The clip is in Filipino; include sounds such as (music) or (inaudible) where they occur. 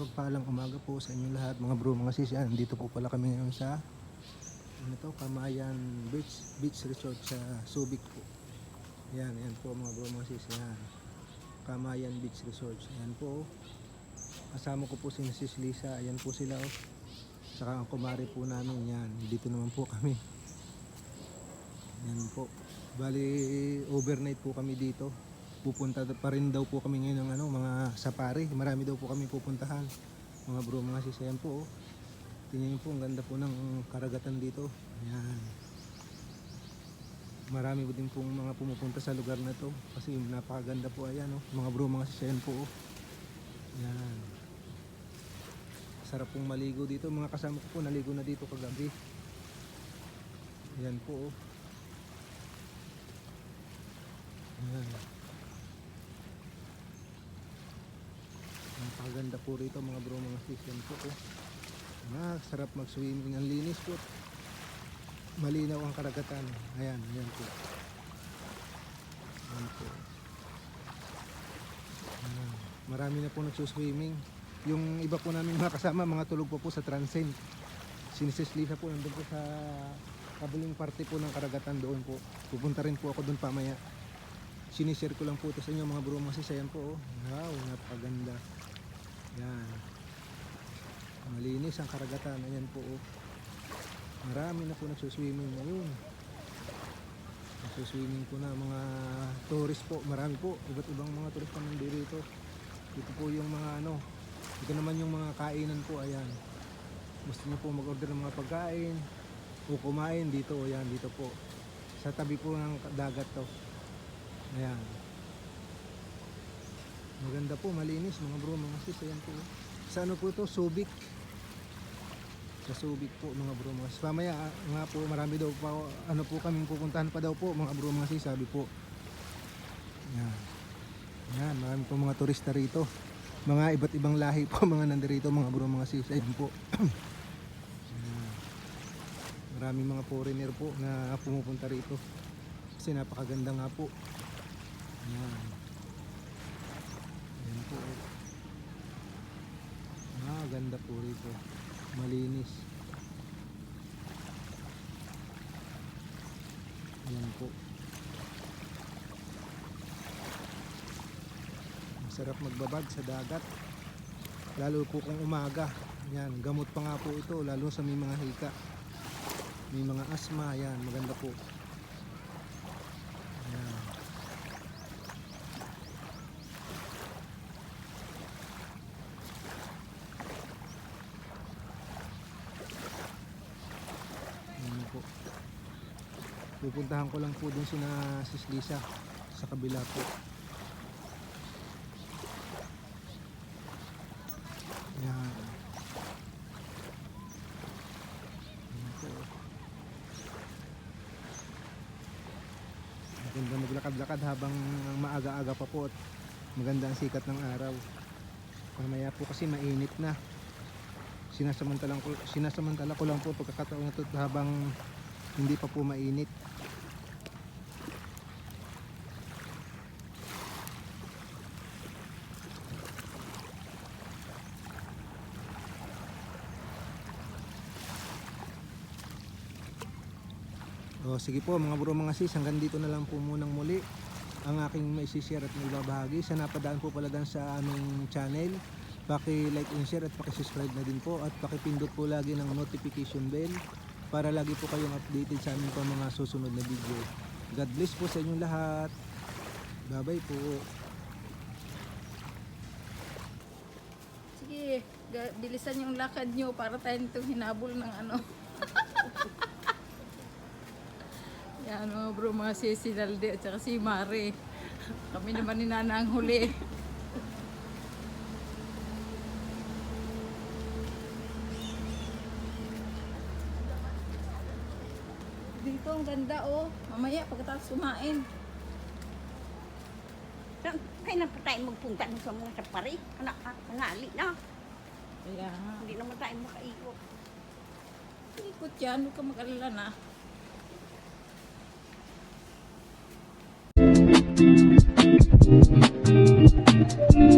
mapagpalang umaga po sa inyo lahat mga bro mga sis. Yan, dito po pala kami ngayon sa ano to, Kamayan Beach, Beach Resort sa Subic po. Yan, yan po mga bro mga sis. Yan. Kamayan Beach Resort. Yan po. Kasama ko po si Sis Lisa. Ayan po sila oh. Saka ang kumari po namin yan. Dito naman po kami. Yan po. Bali overnight po kami dito. Pupunta pa rin daw po kami ngayon ng ano, mga safari. Marami daw po kami pupuntahan. Mga bro, mga sis. Po oh. Tingnan niyo po, ang ganda po ng karagatan dito. Ayan. Marami po din pong mga pumupunta sa lugar na to kasi napakaganda po ayan oh. Mga bro, mga sis, ayan po oh. Ayan. Sarap pong maligo dito. Mga kasama ko po naligo na dito kagabi. Ayan po oh. Ayan. Napakaganda po rito mga bro mga sis. Yan po oh. Ah, sarap mag-swimming. Ang linis po. Malinaw ang karagatan. Ayan, ayan po. Ayan po. Ayan. Marami na po nagsuswimming. Yung iba po namin mga kasama, mga tulog pa po sa transcend. Sinisis Lisa po, nandun po sa kabuling parte po ng karagatan doon po. Pupunta rin po ako doon pamaya. Sinishare ko lang po ito sa inyo mga bro mga sis. Ayan po. Oh. Wow, napakaganda. Yan. Malinis ang karagatan. Ayan po. Oh. Marami na po nagsuswimming ngayon. Nagsuswimming po na mga tourist po. Marami po. Iba't ibang mga tourist pa nandito. Dito po yung mga ano. Ito naman yung mga kainan po. Ayan. Gusto niyo po mag-order ng mga pagkain o kumain dito. Ayan, dito po. Sa tabi po ng dagat to. Ayan. Maganda po, malinis mga bro, mga sis. Ayan po. Sa ano po to? Subic. Sa Subic po mga bro, mga sis. Mamaya ah, nga po, marami daw pa, ano po kaming pupuntahan pa daw po mga bro, mga sis. Sabi po. Ayan. Ayan, marami po mga turista rito. Mga iba't ibang lahi po (laughs) mga nandirito mga bro, mga sis. Ayan po. (clears throat) Maraming mga foreigner po na pumupunta rito. Kasi napakaganda nga po. Ayan. Ayan po. Ah, ganda po rito. Malinis. Ayan po. Masarap magbabad sa dagat. Lalo po kung umaga. Ayan, gamot pa nga po ito. Lalo sa may mga hika. May mga asma. Ayan, maganda po. Po. Pupuntahan ko lang po dun si na Sis Lisa sa kabila po. Ayan. Ayan po. Maganda maglakad-lakad habang maaga-aga pa po at maganda ang sikat ng araw. Mamaya po kasi mainit na. Sinasamantala ko, sinasamantala ko lang po pagkakataon na to habang hindi pa po mainit. O sige po mga bro mga sis, hanggang dito na lang po munang muli ang aking maisishare at maibabahagi. Sa napadaan po pala dyan sa aming channel, paki-like and share at paki-subscribe na din po at paki-pindot po lagi ng notification bell para lagi po kayong updated sa aming pa mga susunod na video. God bless po sa inyong lahat. Bye-bye po. Sige, bilisan yung lakad nyo para tayo nitong hinabol ng ano. (laughs) Yan mga bro, mga si Sinalde at saka si Mare. Kami naman ni Nana ang huli. Dito ang ganda oh. Mamaya pagkatapos kumain. Kaya na pa tayo magpunta dun sa mga safari. Anak, nangali na. Nga. Hindi naman tayo makaikot. Ikot yan, huwag ka mag-alala na. Thank